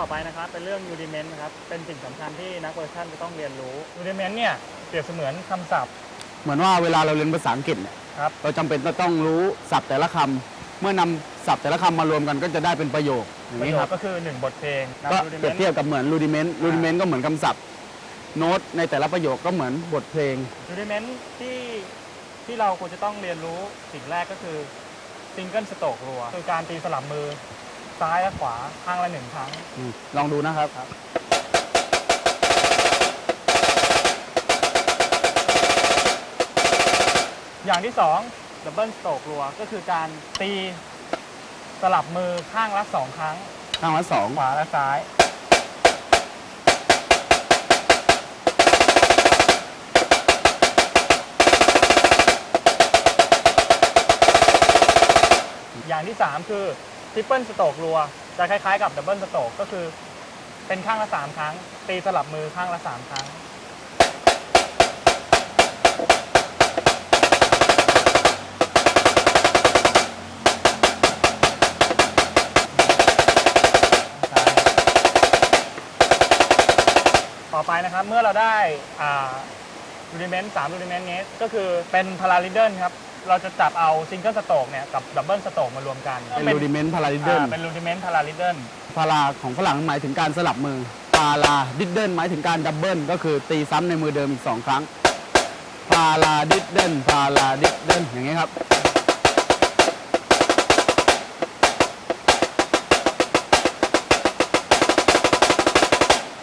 เรื่องต่อไปนะครับเป็นเรื่อง rudiment นะครับเป็นสิ่งสำคัญที่นักเวอร์ชันจะต้องเรียนรู้ rudiment เนี่ยเปรียบเสมือนคำศัพท์เหมือนว่าเวลาเราเรียนภาษาอังกฤษเนี่ยครับเราจำเป็นจะต้องรู้ศัพท์แต่ละคำเมื่อนำศัพท์แต่ละคำมารวมกันก็จะได้เป็นประโยคอย่างประนี้โยคครับ ก็คือ 1 บทเพลงนำก็ rudiment เปรียบเทียบกับเหมือน rudiment rudiment ก็เหมือนคำศัพท์ โน้ตในแต่ละประโยคก็เหมือนบทเพลง rudiment ที่ที่เราควรจะต้องเรียนรู้สิ่งแรกก็คือ single stroke รัวคือการตีสลับมือ ซ้ายและขวาข้างละหนึ่งครั้ง อืมลองดูนะครับ อย่างที่สอง double stroke รัวก็คือการตีสลับมือข้างละสองครั้ง ข้างละสองขวาและซ้าย อย่างที่ 3 คือ triple stroke รัว จะคล้ายๆกับ double stroke ก็คือ เป็นข้างละ 3 ครั้ง ตีสลับมือข้างละ 3 ครั้ง ต่อไปนะครับเมื่อเราได้รูดิเมนต์สามรูดิเมนต์นี้ก็คือเป็นพาราลิเดิลครับ เราจะจับเอาซิงเกิลสโตกเนี่ยกับดับเบิลสโตกมารวมกันเป็น rudiment paradiddle อ่าเป็นรูดิเมนต์พาราลิเดิลพาราของฝรั่งหมายถึงการสลับมือพาราดิดเดิลหมายถึงการดับเบิลก็คือตีซ้ำในมือเดิมอีกสองครั้งพาราดิดเดิลพาราดิดเดิลอย่างนี้ครับ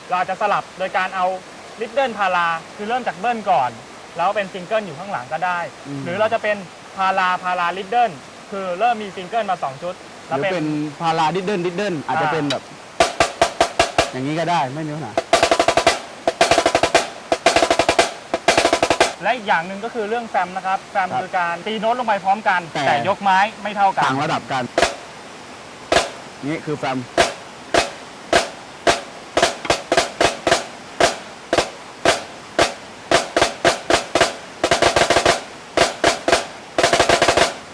เราอาจจะสลับโดยการเอาลิดเดิลพาราคือเริ่มจากเบิ้ลก่อน แล้วเป็นซิงเกิลอยู่ข้างหลังก็ได้ อืม หรือเราจะเป็นพาราพาราลิดเดิลคือเริ่มมีซิงเกิลมา 2 ชุด หแล้วรือเป็นเป็นพาราดิดเดิลดิดเดิลอาจจะอ่าเป็นแบบ อย่างนี้ก็ได้ไม่มีปัญหาและอีกอย่างหนึ่งก็คือเรื่องแฟมนะครับแฟมครับคือการตีโน้ตลงไปพร้อมกัน แต่แต่ยกไม้ไม่เท่ากัน ต่างระดับกัน นี่คือแฟม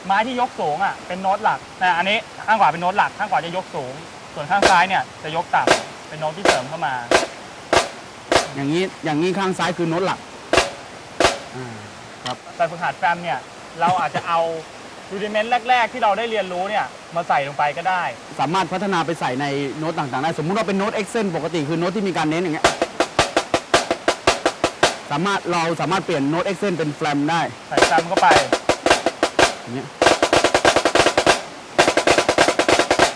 ไม้ที่ยกสูงอะเป็นโน้ตหลักแต่อันนี้ข้างขวาเป็นโน้ตหลัก ข้างขวาจะยกสูง ส่วนข้างซ้ายเนี่ยจะยกต่ำเป็นโน้ตที่เสริมเข้ามาอย่างนี้อย่างนี้ข้างซ้ายคือโน้ตหลักอ่าครับแต่ฝึกหัดแฟมเนี่ยเราอาจจะเอารูดิเมนต์แรก ๆ ที่เราได้เรียนรู้เนี่ยมาใส่ลงไปก็ได้ สามารถพัฒนาไปใส่ในโน้ตต่างๆได้ สมมุติว่าเป็นโน้ต Excel ปกติคือโน้ตที่มีการเน้นอย่างเงี้ยสามารถเราสามารถเปลี่ยนโน้ต Excel เป็นแฟมได้ ใส่แฟมเข้าไป อย่างเงี้ย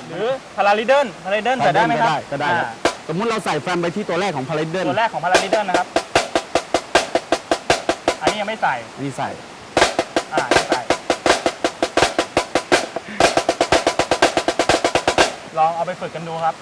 หรือพาราลิเดิลพาราลิเดิลใส่ได้ไหมครับก็ได้ก็ได้ครับอ่าสมมุติเราใส่แฟมไปที่ตัวแรกของพาราดิเดิลตัวแรกของพาราลิเดิลนะครับ อันนี้ยังไม่ใส่อันนี้ใส่ อ่าไม่ใส่ ลองเอาไปฝึกกันดูครับ